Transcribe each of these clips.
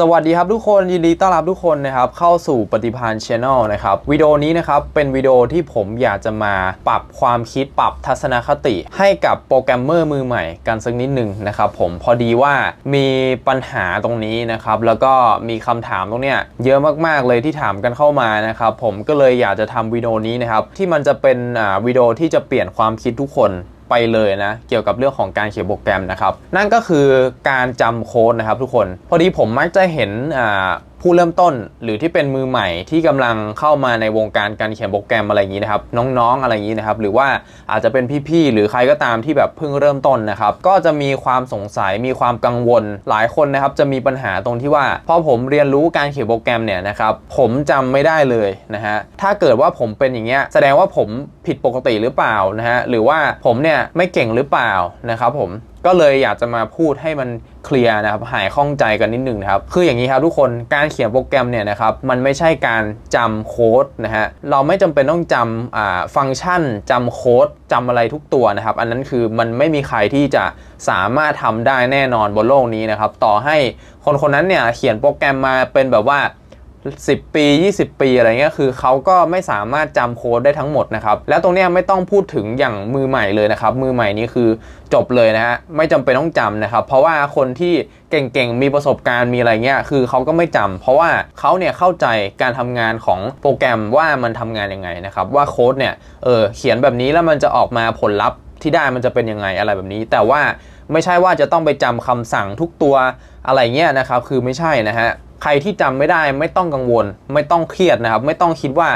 สวัสดีครับทุกคนยินดีต้อนรับทุกคนนะครับเข้าสู่ปฏิพานช n นลนะครับวิดีโอนี้นะครับเป็นวิดีโอที่ผมอยากจะมาปรับความคิดปรับทัศนคติ ให้กับโปรแกรมเมอร์มือใหม่กันสักนิดหนึ่งนะครับผมพอดีว่ามีปัญหาตรงนี้นะครับแล้วก็มีคำถามตรงเนี้ยเยอะมากๆเลยที่ถามกันเข้ามานะครับผมก็เลยอยากจะทำวิดีโอนี้นะครับที่มันจะเป็นอ่าวิดีโอที่จะเปลี่ยนความคิดทุกคน ไปเลยนะ เกี่ยวกับเรื่องของการเขียนโปรแกรมนะครับ นั่นก็คือการจำโค้ดนะครับทุกคน พอดีผมมักจะเห็นอ่า ผู้เริ่มต้นหรือที่เป็นมือใหม่ที่กำลังเข้ามาในวงการการเขียนโปรแกรมอะไรอย่างนี้นะครับน้องๆอะไรอย่างนี้นะครับหรือว่าอาจจะเป็นพี่ๆหรือใครก็ตามที่แบบเพิ่งเริ่มต้นนะครับก็จะมีความสงสัยมีความกังวล หลายคนนะครับจะมีปัญหาตรงที่ว่าพอผมเรียนรู้การเขียนโปรแกรมเนี่ยนะครับผมจำไม่ได้เลยนะฮะถ้าเกิดว่าผมเป็นอย่างเงี้ยแสดงว่าผมผิดปกติหรือเปล่านะฮะหรือว่าผมเนี่ยไม่เก่งหรือเปล่านะครับผม ก็เลยอยากจะมาพูดให้มันเคลียร์นะครับหายข้องใจกันนิดนึงนะครับคืออย่างนี้ครับทุกคนการเขียนโปรแกรมเนี่ยนะครับมันไม่ใช่การจำโค้ดนะฮะเราไม่จำเป็นต้องจำฟังก์ชันจำโค้ดจำอะไรทุกตัวนะครับอันนั้นคือมันไม่มีใครที่จะสามารถทำได้แน่นอนบนโลกนี้นะครับต่อให้คนคนนั้นเนี่ยเขียนโปรแกรมมาเป็นแบบว่า 10 ปี 20 ปีอะไรเงี้ยคือเขาก็ไม่สามารถจำโค้ดได้ทั้งหมดนะครับ แล้วตรงเนี้ยไม่ต้องพูดถึงอย่างมือใหม่เลยนะครับ มือใหม่นี้คือจบเลยนะฮะไม่จำเป็นต้องจำนะครับ เพราะว่าคนที่เก่งๆ มีประสบการณ์มีอะไรเงี้ยคือเขาก็ไม่จำเพราะว่าเขาเนี่ยเข้าใจการทำงานของโปรแกรมว่ามันทำงานยังไงนะครับว่าโค้ดเนี่ยเออเขียนแบบนี้แล้วมันจะออกมาผลลัพธ์ที่ได้มันจะเป็นยังไงอะไรแบบนี้ แต่ว่าไม่ใช่ว่าจะต้องไปจำคำสั่งทุกตัวอะไรเงี้ยนะครับคือไม่ใช่นะฮะ ใครที่จำไม่ได้ไม่ต้องกังวล ไม่ต้องเครียดนะครับ ไม่ต้องคิดว่า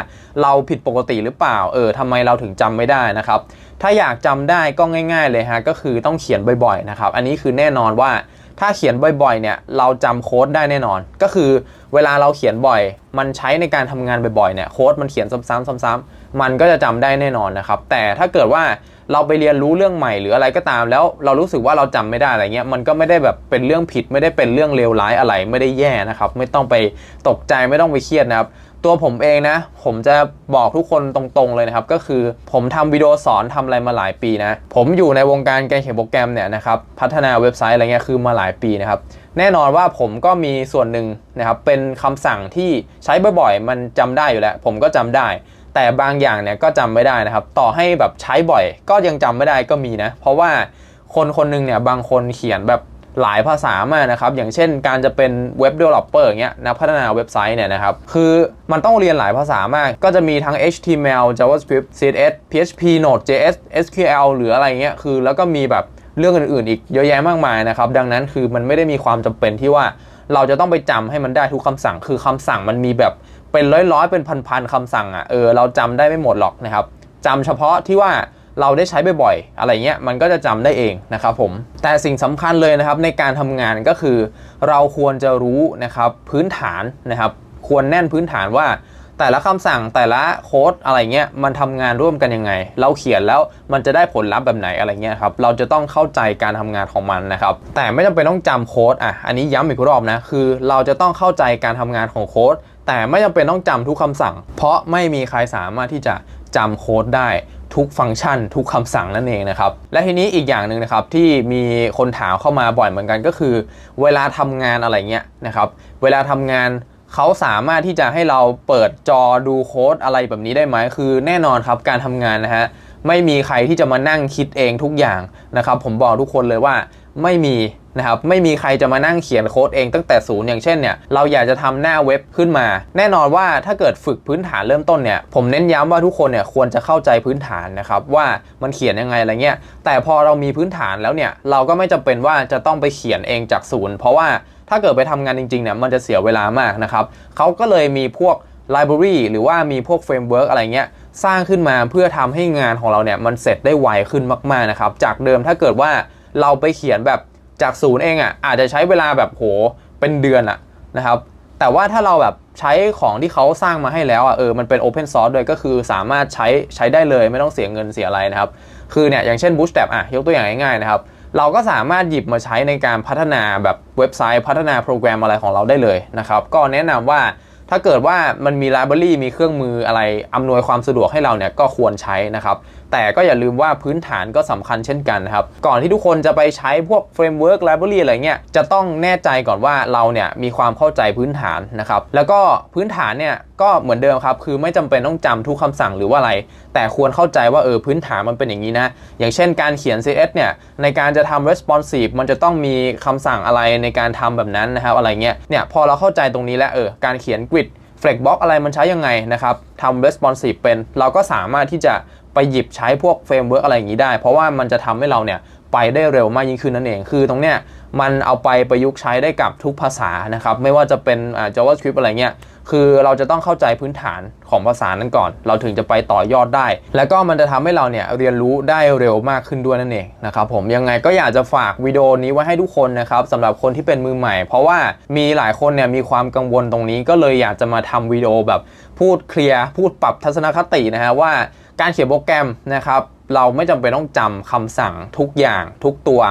เราผิดปกติหรือเปล่า เออทำไมเราถึงจำไม่ได้นะครับ ถ้าอยากจำได้ก็ง่าย ๆเลยฮะก็คือต้องเขียนบ่อยๆนะครับ อันนี้คือแน่นอนว่าถ้าเขียนบ่อยๆเนี่ยเราจำโค้ดได้แน่นอน ก็คือเวลาเราเขียนบ่อย มันใช้ในการทำงานบ่อยๆเนี่ยโค้ดมันเขียนซ้ำๆซ้ำๆมันก็จะจำได้แน่นอนนะครับ แต่ถ้าเกิดว่า เราไปเรียนรู้เรื่องใหม่หรืออะไรก็ตาม แล้วเรารู้สึกว่าเราจำไม่ได้อะไรเงี้ยมันก็ไม่ได้แบบเป็นเรื่องผิดไม่ได้เป็นเรื่องเลวร้ายอะไรไม่ได้แย่นะครับ ไม่ต้องไปตกใจไม่ต้องไปเครียดนะครับตัวผมเองนะ ผมจะบอกทุกคนตรงๆเลยนะครับ ก็คือผมทำวิดีโอสอนทำอะไรมาหลายปีนะ ผมอยู่ในวงการการเขียนโปรแกรมเนี่ยนะครับพัฒนาเว็บไซต์อะไรเงี้ยคือมาหลายปีนะครับ แน่นอนว่าผมก็มีส่วนหนึ่งนะครับเป็นคำสั่งที่ใช้บ่อยๆ มันจำได้อยู่แล้ว ผมก็จำได้ แต่บางอย่างเนี่ยก็จำไม่ได้นะครับ ต่อให้แบบใช้บ่อย ก็ยังจำไม่ได้ก็มีนะ เพราะว่าคนคนหนึงเนี่ยบางคนเขียนแบบหลายภาษามากนะครับ อย่างเช่นการจะเป็นเว็บ developer อย่างเงี้ยนักพัฒนาเว็บไซต์เนี่ยนะครับ คือมันต้องเรียนหลายภาษามาก ก็จะมีทั้ง HTML JavaScript CSS PHP Node.js SQL หรืออะไรเงี้ยคือแล้วก็มีแบบเรื่องอื่นๆ อีกเยอะแยะมากมายนะครับ ดังนั้นคือมันไม่ได้มีความจำเป็นที่ว่าเราจะต้องไปจำให้มันได้ทุกคำสั่ง คือคำสั่งมันมีแบบ เป็นร้อยๆ เป็นพันๆคำสั่งอะเออเราจำได้ไม่หมดหรอกนะครับจำเฉพาะที่ว่าเราได้ใช้บ่อยๆ อะไรเงี้ยมันก็จะจำได้เองนะครับผม แต่สิ่งสำคัญเลยนะครับในการทำงานก็คือ เราควรจะรู้นะครับพื้นฐานนะครับ ควรแน่นพื้นฐานว่า แต่ละคำสั่งแต่ละโค้ดอะไรเงี้ยมันทำงานร่วมกันยังไง เราเขียนแล้วมันจะได้ผลลัพธ์แบบไหนอะไรเงี้ยครับเราจะต้องเข้าใจการทำงานของมันนะครับ แต่ไม่จำเป็นต้องจำโค้ดอะอันนี้ย้ำอีกรอบนะคือ เราจะต้องเข้าใจการทำงานของโค้ด แต่ไม่จำเป็นต้องจำทุกคำสั่ง เพราะไม่มีใครสามารถที่จะจำโค้ดได้ทุกฟังก์ชัน ทุกคำสั่งนั่นเองนะครับ และทีนี้อีกอย่างหนึ่งนะครับที่มีคนถามเข้ามาบ่อยเหมือนกันก็คือ เวลาทำงานอะไรเงี้ยนะครับเวลาทำงานเขาสามารถที่จะให้เราเปิดจอดูโค้ดอะไรแบบนี้ได้ไหมคือแน่นอนครับการทำงานนะฮะไม่มีใครที่จะมานั่งคิดเองทุกอย่างนะครับ ผมบอกทุกคนเลยว่าไม่มี นะครับไม่มีใครจะมานั่งเขียนโค้ดเองตั้งแต่ศูนย์อย่างเช่นเนี่ยเราอยากจะทำหน้าเว็บขึ้นมา แน่นอนว่าถ้าเกิดฝึกพื้นฐานเริ่มต้นเนี่ยผมเน้นย้ำว่าทุกคนเนี่ยควรจะเข้าใจพื้นฐานนะครับว่ามันเขียนยังไงอะไรเงี้ยแต่พอเรามีพื้นฐานแล้วเนี่ยเราก็ไม่จำเป็นว่าจะต้องไปเขียนเองจากศูนย์เพราะว่าถ้าเกิดไปทำงานจริงๆเนี่ยมันจะเสียเวลามากนะครับเขาก็เลยมีพวก library หรือว่ามีพวก framework อะไรเงี้ยสร้างขึ้นมาเพื่อทำให้งานของเราเนี่ยมันเสร็จได้ไวขึ้นมากๆนะครับจากเดิมถ้าเกิดว่าเราไปเขียนแบบ จากศูนย์เองอะอาจจะใช้เวลาแบบโหเป็นเดือนอะนะครับแต่ว่าถ้าเราแบบใช้ของที่เขาสร้างมาให้แล้วอะเออมันเป็นโอเพนซอร์สด้วยก็คือสามารถใช้ใช้ได้เลยไม่ต้องเสียเงินเสียอะไรนะครับคือเนี่ยอย่างเช่น Bootstrap อะยกตัวอย่างง่ายๆนะครับเราก็สามารถหยิบมาใช้ในการพัฒนาแบบเว็บไซต์พัฒนาโปรแกรมอะไรของเราได้เลยนะครับก็แนะนำว่า ถ้าเกิดว่ามันมีไลบรารีมีเครื่องมืออะไรอำนวยความสะดวกให้เราเนี่ยก็ควรใช้นะครับ แต่ก็อย่าลืมว่าพื้นฐานก็สำคัญเช่นกันนะครับ ก่อนที่ทุกคนจะไปใช้พวกเฟรมเวิร์กไลบรารีอะไรเงี้ยจะต้องแน่ใจก่อนว่าเราเนี่ยมีความเข้าใจพื้นฐานนะครับ แล้วก็พื้นฐานเนี่ยก็เหมือนเดิมครับ คือไม่จำเป็นต้องจำทุกคำสั่งหรือว่าอะไร แต่ควรเข้าใจว่าเออพื้นฐานมันเป็นอย่างนี้นะ อย่างเช่นการเขียน CS เนี่ยในการจะทำ responsive มันจะต้องมีคำสั่งอะไรในการทำแบบนั้นนะครับอะไรเงี้ยเนี่ยพอเราเข้าใจตรงนี้แล้วเออการเขียน เฟล็กบล็อกอะไรมันใช้ยังไงนะครับทำ responsive เป็น เราก็สามารถที่จะไปหยิบใช้พวกเฟรมเวิร์กอะไรอย่างนี้ได้ เพราะว่ามันจะทำให้เราเนี่ยไปได้เร็วมากยิ่งขึ้นนั่นเอง คือตรงเนี้ยมันเอาไปประยุกต์ใช้ได้กับทุกภาษานะครับ ไม่ว่าจะเป็น JavaScript อะไรเงี้ย คือเราจะต้องเข้าใจพื้นฐานของภาษานั้นก่อน เราถึงจะไปต่อยอดได้ แล้วก็มันจะทำให้เราเนี่ยเรียนรู้ได้เร็วมากขึ้นด้วยนั่นเองนะครับผมยังไงก็อยากจะฝากวิดีโอนี้ไว้ให้ทุกคนนะครับสำหรับคนที่เป็นมือใหม่ เพราะว่ามีหลายคนเนี่ยมีความกังวลตรงนี้ก็เลยอยากจะมาทำวิดีโอแบบพูดเคลียร์พูดปรับทัศนคตินะฮะว่าการเขียนโปรแกรมนะครับเราไม่จำเป็นต้องจำคำสั่งทุกอย่างทุกตัว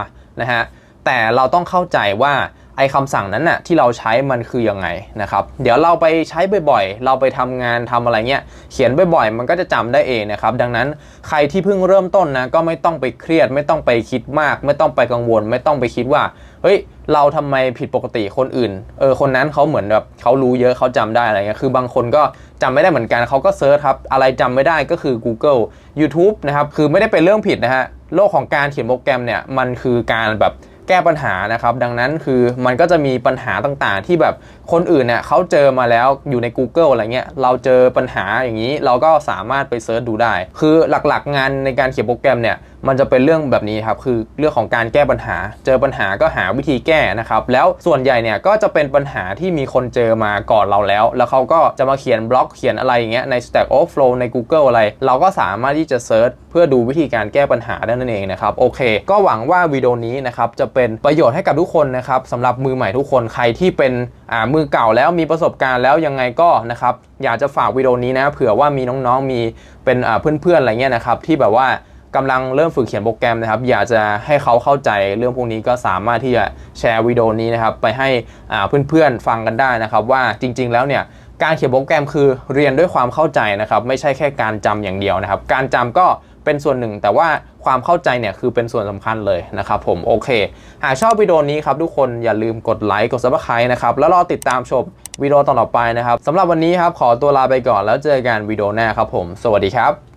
นะฮะแต่เราต้องเข้าใจว่า ไอคำสั่งนั้นน่ะที่เราใช้มันคือยังไงนะครับ เดี๋ยวเราไปใช้บ่อยๆ เราไปทำงานทำอะไรเงี้ย เขียนบ่อยๆ มันก็จะจำได้เองนะครับ ดังนั้นใครที่เพิ่งเริ่มต้นนะก็ไม่ต้องไปเครียด ไม่ต้องไปคิดมาก ไม่ต้องไปกังวล ไม่ต้องไปคิดว่า เฮ้ย เราทำไมผิดปกติคนอื่น เออ คนนั้นเขาเหมือนแบบเขารู้เยอะเขาจำได้อะไรเงี้ย คือบางคนก็จำไม่ได้เหมือนกันเขาก็เซิร์ชครับ อะไรจำไม่ได้ก็คือ Google YouTube นะครับ คือไม่ได้เป็นเรื่องผิดนะฮะ โลกของการเขียนโปรแกรมเนี่ย มันคือการแบบ แก้ปัญหานะครับ ดังนั้นคือมันก็จะมีปัญหาต่างๆ ที่แบบคนอื่นเนี่ยเขาเจอมาแล้วอยู่ใน Google อะไรเงี้ยเราเจอปัญหาอย่างนี้เราก็สามารถไปเซิร์ชดูได้ คือหลักๆงานในการเขียนโปรแกรมเนี่ยมันจะเป็นเรื่องแบบนี้ครับคือเรื่องของการแก้ปัญหา เจอปัญหาก็หาวิธีแก้นะครับแล้วส่วนใหญ่เนี่ยก็จะเป็นปัญหาที่มีคนเจอมาก่อนเราแล้ว แล้วเขาก็จะมาเขียนบล็อกเขียนอะไรอย่างเงี้ยใน Stack Overflow ใน Google อะไร เราก็สามารถที่จะเซิร์ชเพื่อดูวิธีการแก้ปัญหาได้นั่นเองนะครับโอเค ก็หวังว่าวิดีโอนี้นะครับจะเป็นประโยชน์ให้กับทุกคนนะครับสำหรับมือใหม่ทุกคนใครที่เป็นอ่ามือเก่าแล้วมีประสบการณ์แล้วยังไงก็นะครับอยากจะฝากวิดีโอนี้นะเผื่อว่ามีน้องๆมีเป็นอ่าเพื่อนๆอะไรเงี้ยนะครับที่แบบว่า กำลังเริ่มฝึกเขียนโปรแกรมนะครับ อยากจะให้เขาเข้าใจเรื่องพวกนี้ก็สามารถที่จะแชร์วิดีโอนี้นะครับ ไปให้เพื่อนๆฟังกันได้นะครับ ว่าจริง ๆ แล้วเนี่ยการเขียนโปรแกรมคือเรียนด้วยความเข้าใจนะครับ ไม่ใช่แค่การจำอย่างเดียวนะครับ การจำก็เป็นส่วนหนึ่ง แต่ว่าความเข้าใจเนี่ยคือเป็นส่วนสำคัญเลยนะครับผมโอเค หากชอบวิดีโอนี้ครับทุกคนอย่าลืมกดไลค์กด subscribe นะครับแล้วรอติดตามชมวิดีโอต่อไปนะครับสำหรับวันนี้ครับขอตัวลาไปก่อนแล้วเจอกันวิดีโอหน้าครับผม สวัสดีครับ